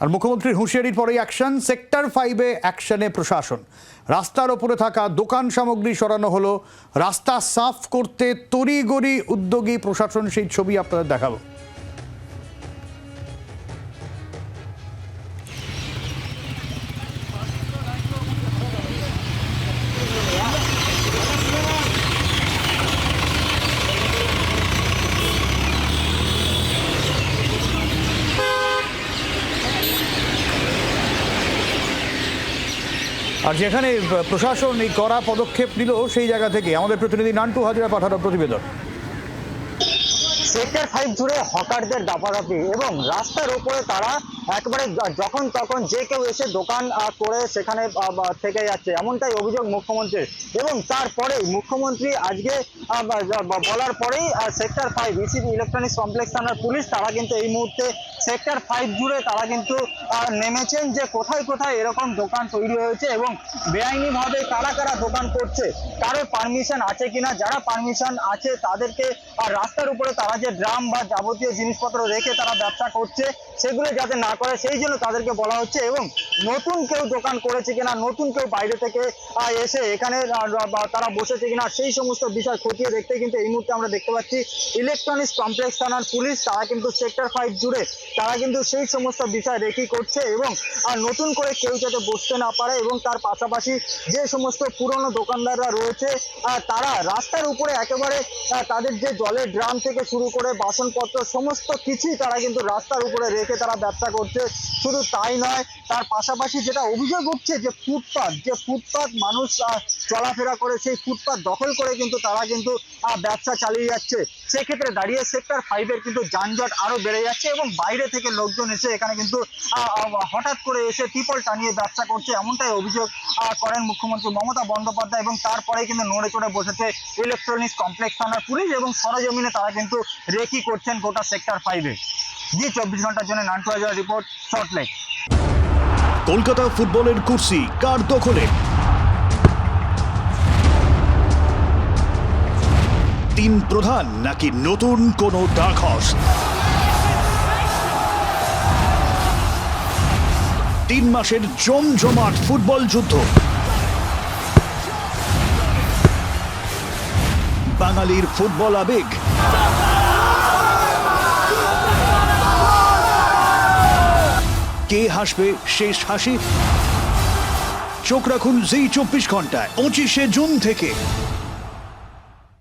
আর মুখ্যমন্ত্রীর হুঁশিয়ারির পরেই action sector ফাইভে অ্যাকশনে প্রশাসন। রাস্তার ওপরে থাকা দোকান সামগ্রী সরানো হলো। রাস্তা সাফ করতে তড়িগড়ি উদ্যোগী প্রশাসন, সেই ছবি আপনাদের দেখাবো। আর যেখানে প্রশাসন এই কড়া পদক্ষেপ নিল, সেই জায়গা থেকে আমাদের প্রতিনিধি নান্টু হাজিরা পাঠানো প্রতিবেদন। সেক্টর ফাইভ জুড়ে হকারদের দাপাদাপি এবং রাস্তার ওপরে তারা একবারে যখন তখন যে কেউ এসে দোকান করে সেখানে থেকে যাচ্ছে, এমনটাই অভিযোগ মুখ্যমন্ত্রীর। এবং তারপরেই মুখ্যমন্ত্রী আজকে বলার পরেই sector five ECB electronics complex থানার পুলিশ, তারা কিন্তু এই মুহূর্তে সেক্টর ফাইভ জুড়ে তারা কিন্তু নেমেছেন যে কোথায় কোথায় এরকম দোকান তৈরি হয়েছে এবং বেআইনিভাবে কারা কারা দোকান করছে, কারও পারমিশন আছে কিনা, যারা পারমিশন আছে তাদেরকে রাস্তার উপরে তারা যে ড্রাম বা যাবতীয় জিনিসপত্র রেখে তারা ব্যবসা করছে, সেগুলো যাতে না করে, সেই জন্য তাদেরকে বলা হচ্ছে এবং নতুন কেউ দোকান করেছে কিনা, নতুন কেউ বাইরে থেকে এসে এখানে তারা বসেছে কিনা, সেই সমস্ত বিষয় খতিয়ে দেখতে কিন্তু এই মুহূর্তে আমরা দেখতে পাচ্ছি ইলেকট্রনিক্স কমপ্লেক্স থানার পুলিশ, তারা কিন্তু সেক্টর ফাইভ জুড়ে, তারা কিন্তু সেই সমস্ত বিষয় রেখি করছে এবং আর নতুন করে কেউ যাতে বসতে না পারে এবং তার পাশাপাশি যে সমস্ত পুরনো দোকানদাররা রয়েছে তারা রাস্তার উপরে একেবারে তাদের যে জলের ড্রাম থেকে শুরু করে বাসনপত্র, সমস্ত কিছুই তারা কিন্তু রাস্তার উপরে রেখে তারা ব্যবসা করছে। শুধু তাই নয়, তার পাশাপাশি যেটা অভিযোগ উঠছে যে ফুটপাত যে ফুটপাত মানুষ চলাফেরা করে, সেই ফুটপাত দখল করে কিন্তু তারা কিন্তু ব্যবসা চালিয়ে যাচ্ছে। সেক্ষেত্রে দাঁড়িয়ে সেক্টর ফাইভের কিন্তু যানজট আরও বেড়ে যাচ্ছে এবং বাইরে থেকে লোকজন এসে এখানে কিন্তু হঠাৎ করে এসে ত্রিপল টানিয়ে ব্যবসা করছে এমনটাই অভিযোগ করেন মুখ্যমন্ত্রী মমতা বন্দ্যোপাধ্যায় এবং তারপরে কিন্তু নড়ে চড়ে বসেছে ইলেকট্রনিক্স কমপ্লেক্স থানার পুলিশ এবং সরজমিনে তারা কিন্তু রেকি করছেন গোটা সেক্টর ফাইভে জি চব্বিশ ঘণ্টার জন্য নান্টু রিপোর্ট শর্টলেক কলকাতা ফুটবলের কুর্সি, কার দখলে? তিন প্রধান নাকি নতুন কোনো ডাকহস তিন মাসের জমজমাট ফুটবল যুদ্ধ। বাঙালির ফুটবল আবেগ। কে হাসবে শেষ হাসি? চোখ রাখুন জি চব্বিশ ঘন্টায় পঁচিশে জুন থেকে।